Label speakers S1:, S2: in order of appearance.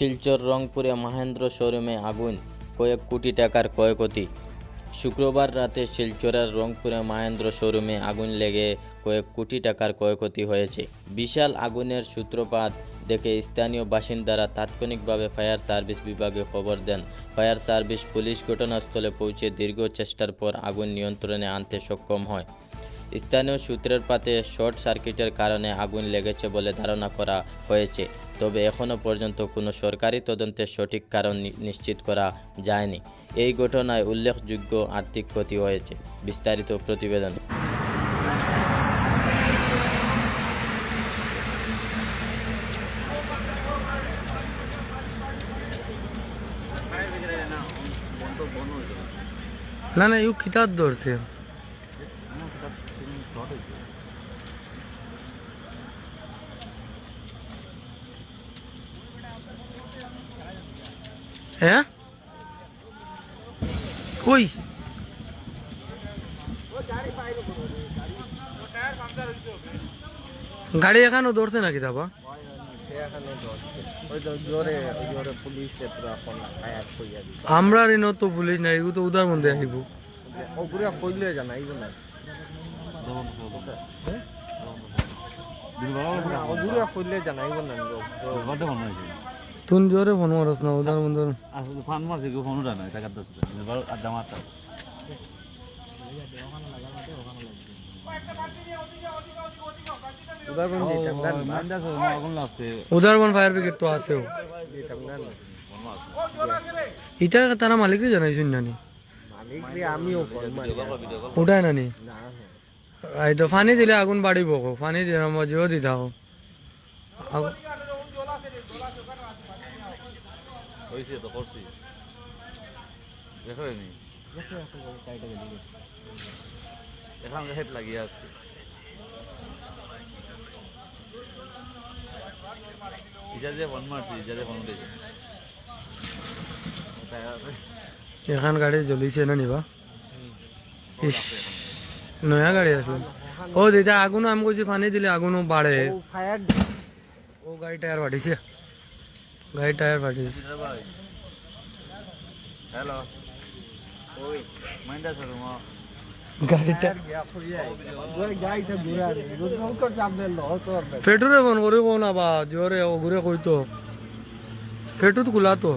S1: শিলচর, রংপুরে মাহেন্দ্র শোরুমে আগুন, কয়েক কোটি টাকার ক্ষয়ক্ষতি। শুক্রবার রাতে শিলচরের রংপুরে মাহেন্দ্র শোরুমে আগুন লেগে কয়েক কোটি টাকার ক্ষয়ক্ষতি হয়েছে। বিশাল আগুনের সূত্রপাত দেখে স্থানীয় বাসিন্দারা তাৎক্ষণিকভাবে ফায়ার সার্ভিস বিভাগে খবর দেন। ফায়ার সার্ভিস পুলিশ ঘটনাস্থলে পৌঁছে দীর্ঘ চেষ্টার পর আগুন নিয়ন্ত্রণে আনতে সক্ষম হয়। স্থানীয় সূত্রের পাতে শর্ট সার্কিটের কারণে আগুন লেগেছে বলে ধারণা করা হয়েছে, তবে এখনও পর্যন্ত কোনো সরকারি তদন্তের সঠিক কারণ নিশ্চিত করা যায়নি। এই ঘটনায় উল্লেখযোগ্য আর্থিক ক্ষতি হয়েছে। বিস্তারিত প্রতিবেদন।
S2: না না ইউ খিতাব ধরছে। হ্যাঁ? কই? গাড়ি এখানো ধরছে না কিতাবা
S3: ওই তো জোরে জোরে পুলিশে পুরা ফোন ফায়ার কইয়া
S2: আমরা তো পুলিশ নাই তো উদার মধ্যে আহিব
S3: পুরা কইলে জানাইব না ও পুরা কইলে জানাইব না
S2: তুন জোরে ফোন মারস না মধ্যে
S4: আসলে ফান মারছে কেউ ফোনও জানা টাকা দশ এবার আড্ডা লাগছে
S2: উদারবন ফায়ার ব্রিগেড তো
S3: না
S2: এটা তারা মালিকরে জানাইছুন নানি?
S3: মালিক রে আমিও ফোন মারি
S2: উঠায় নানি?
S3: না
S2: এই তো পানি দিলে আগুন বাড়িব পানি দিলে মজিও দি আগ-
S4: হয়েছে তো করছি। দেখো নি এখন হেড লাগিয়ে আছে।
S2: এখান গাড়ি জ্বলিছে না নিবা? ইস। নয়া গাড়ি আসলে ও দিদা আগুন আমি কইছি পানি দিলে আগুনও বাড়ে
S3: ও ফায়ার
S2: ও গাড়ি টায়ার ফাটিছে গাড়ি টায়ার ফাটিছে
S4: হ্যালো ওই মাইন্ডা মা
S3: কর তো
S2: পেট্রোলে ফোন করে কো না বা জোরে ও ঘুরে কইতো পেট্রোল খোলা তো